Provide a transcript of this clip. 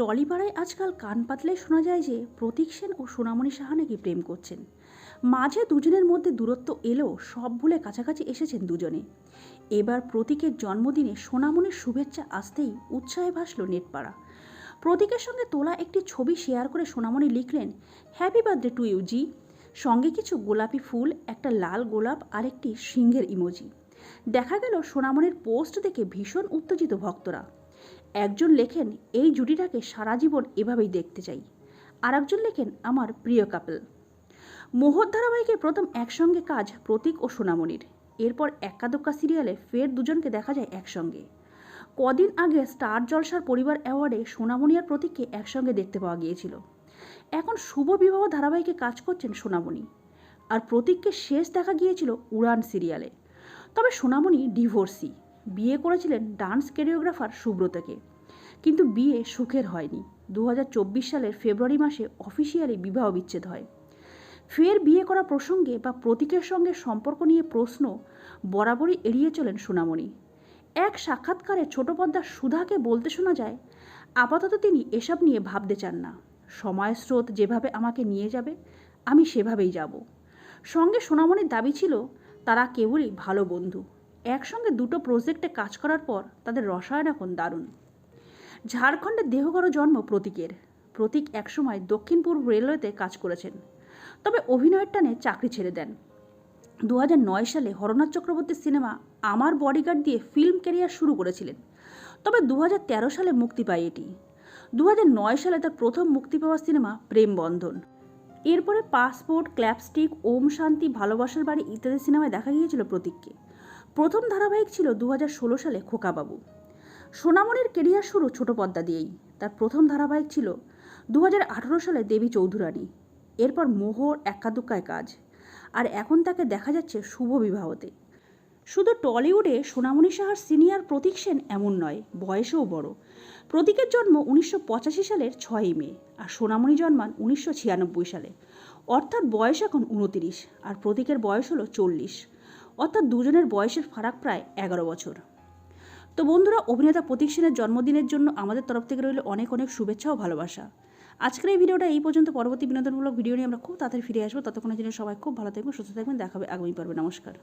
টলিপাড়ায় আজকাল কান পাতলে শোনা যায় যে প্রতীক সেন ও সোনামণি সাহা নাকি প্রেম করছেন। মাঝে দুজনের মধ্যে দূরত্ব এলেও সব ভুলে কাছাকাছি এসেছেন দুজনে। এবার প্রতীকের জন্মদিনে সোনামণির শুভেচ্ছা আসতেই উৎসাহে ভাসল নেটপাড়া। প্রতীকের সঙ্গে তোলা একটি ছবি শেয়ার করে সোনামণি লিখলেন হ্যাপি বার্থডে টু ইউ জি সঙ্গে কিছু গোলাপি ফুল, একটা লাল গোলাপ আর একটি সিংহের ইমোজি। দেখা গেল সোনামণির পোস্ট দেখে ভীষণ উত্তেজিত ভক্তরা। একজন লেখেন, এই জুটিটাকে সারা জীবন এভাবেই দেখতে চাই। আর একজন লেখেন, আমার প্রিয় কাপল। মোহর ধারাবাহিকে প্রথম একসঙ্গে কাজ প্রতীক ও সোনামণির। এরপর একাদক্কা সিরিয়ালে ফের দুজনকে দেখা যায় একসঙ্গে। কদিন আগে স্টার জলসার পরিবার অ্যাওয়ার্ডে সোনামণি আর প্রতীককে একসঙ্গে দেখতে পাওয়া গিয়েছিল। এখন শুভ বিবাহ ধারাবাহিকে কাজ করছেন সোনামণি। আর প্রতীককে শেষ দেখা গিয়েছিল উড়ান সিরিয়ালে। তবে সোনামণি ডিভোর্সি। বিয়ে করেছিলেন ডান্স কোরিওগ্রাফার সুব্রতকে। কিন্তু বিয়ে সুখের হয়নি। দু হাজার চব্বিশ সালের ফেব্রুয়ারি মাসে অফিসিয়ালি বিবাহ বিচ্ছেদ হয়। ফের বিয়ে করা প্রসঙ্গে বা প্রতীকের সঙ্গে সম্পর্ক নিয়ে প্রশ্ন বরাবরই এড়িয়ে চলেন সোনামণি। এক সাক্ষাৎকারে ছোট পর্দার সুধাকে বলতে শোনা যায়, আপাতত তিনি এসব নিয়ে ভাবতে চান না। সময়ের স্রোত যেভাবে আমাকে নিয়ে যাবে, আমি সেভাবেই যাব। সঙ্গে সোনামণির দাবি ছিল, তারা কেবলই ভালো বন্ধু। একসঙ্গে দুটো প্রজেক্টে কাজ করার পর তাদের রসায়ন এখন দারুণ। ঝাড়খণ্ডে দেহগড় জন্ম প্রতীকের। প্রতীক একসময় দক্ষিণ পূর্ব রেলওয়েতে কাজ করেছেন। তবে অভিনয়ের টানে চাকরি ছেড়ে দেন। দু সালে হরনাথ চক্রবর্তীর সিনেমা আমার বডিগার্ড দিয়ে ফিল্ম ক্যারিয়ার শুরু করেছিলেন। তবে দু হাজার তেরো সালে মুক্তি পায় এটি। দু সালে তার প্রথম মুক্তি পাওয়া সিনেমা প্রেম বন্ধন এরপরে পাসপোর্ট, ক্ল্যাপস্টিক, ওম শান্তি, ভালোবাসার বাড়ি ইত্যাদি সিনেমায় দেখা গিয়েছিল প্রতীককে। প্রথম ধারাবাহিক ছিল দু হাজার ষোলো সালে খোকাবাবু। সোনামণির কেরিয়ার শুরু ছোট পর্দা দিয়েই। তার প্রথম ধারাবাহিক ছিল দু হাজার আঠেরো সালে দেবী চৌধুরানী। এরপর মোহর একাদুক্কায় কাজ। আর এখন তাকে দেখা যাচ্ছে শুভ বিবাহতে। শুধু টলিউডে সোনামণি সাহার সিনিয়র প্রতীক সেন এমন নয়, বয়সেও বড়। প্রতীকের জন্ম উনিশশো পঁচাশি সালের ছয়ই মে আর সোনামণি জন্মান উনিশশো ছিয়ানব্বই সালে। অর্থাৎ বয়স এখন উনতিরিশ আর প্রতীকের বয়স হলো চল্লিশ। অর্থাৎ দুজনের বয়সের ফারাক প্রায় এগারো বছর। তো বন্ধুরা, অভিনেতা প্রতীক সেনের জন্মদিনের জন্য আমাদের তরফ থেকে রইল অনেক অনেক শুভেচ্ছা ও ভালোবাসা। আজকের এই ভিডিওটা এই পর্যন্ত। পরবর্তী বিনোদনমূলক ভিডিও নিয়ে আমরা খুব তাড়াতাড়ি ফিরে আসব। ততক্ষণের জন্য সবাই খুব ভালো থাকবেন, সুস্থ থাকবেন। দেখাবে আগামী পর্বে। নমস্কার।